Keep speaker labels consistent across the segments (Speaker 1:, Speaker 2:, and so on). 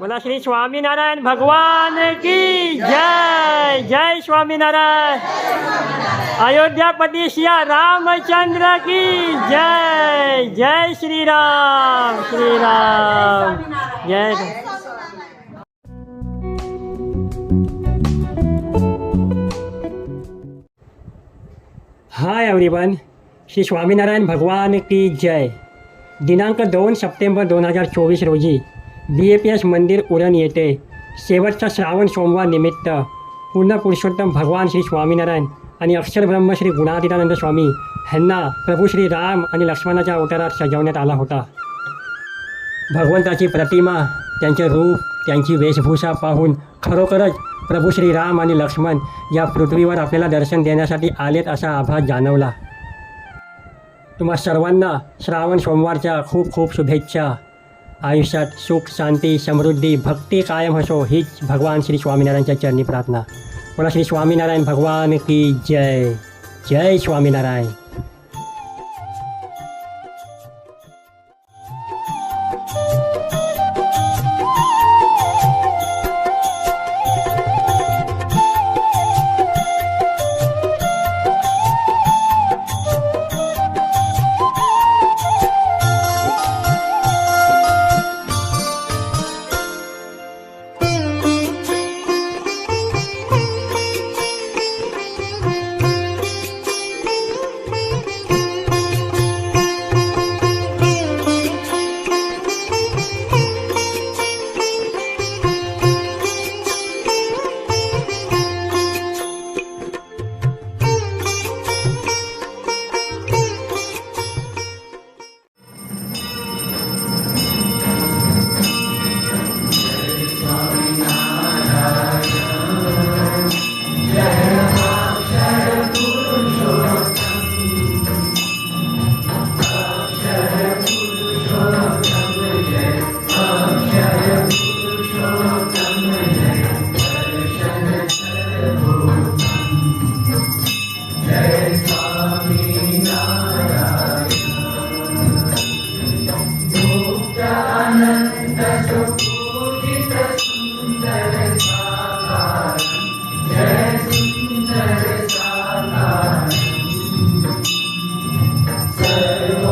Speaker 1: बोला श्री स्वामीनारायण भगवान की जय जय स्वामीनारायण। अयोध्यापती सिया रामचंद्र की जय जय श्रीराम श्रीराम। जय हाय एव्हरीवन श्री स्वामीनारायण भगवान की जय। दिनांक दोन सप्टेंबर दोन हजार चोवीस रोजी व्ही ए पी एस मंदिर उरण येथे शेवटचा श्रावण सोमवार निमित्त पूर्ण पुरुषोत्तम भगवान श्री स्वामीनारायण आणि अक्षरब्रह्म श्री गुणातीतानंद स्वामी ह्यांना प्रभू श्री राम आणि लक्ष्मणाच्या अवतारात सजवण्यात आला होता. भगवंताची प्रतिमा त्यांचे रूप त्यांची वेशभूषा पाहून खरोखरच प्रभू श्री राम आणि लक्ष्मण या पृथ्वीवर आपल्याला दर्शन देण्यासाठी आलेत असा आभास जाणवला. तुम्हा सर्वांना श्रावण सोमवारच्या खूप खूप शुभेच्छा. आयुष्यात सुख शांती समृद्धी भक्ती कायम असो हीच भगवान श्री स्वामीनारायणच्या चरणी प्रार्थना. बोला श्री स्वामीनारायण भगवान की जय. जय स्वामीनारायण.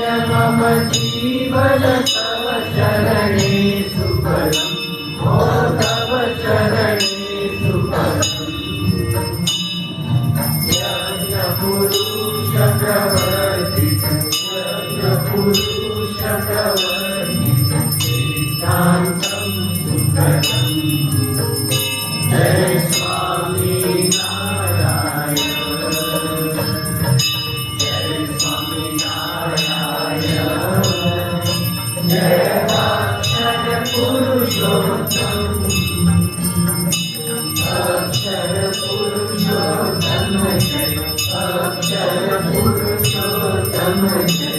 Speaker 1: मम जीवन तव शरण अक्षर पुरुषोत्तम जय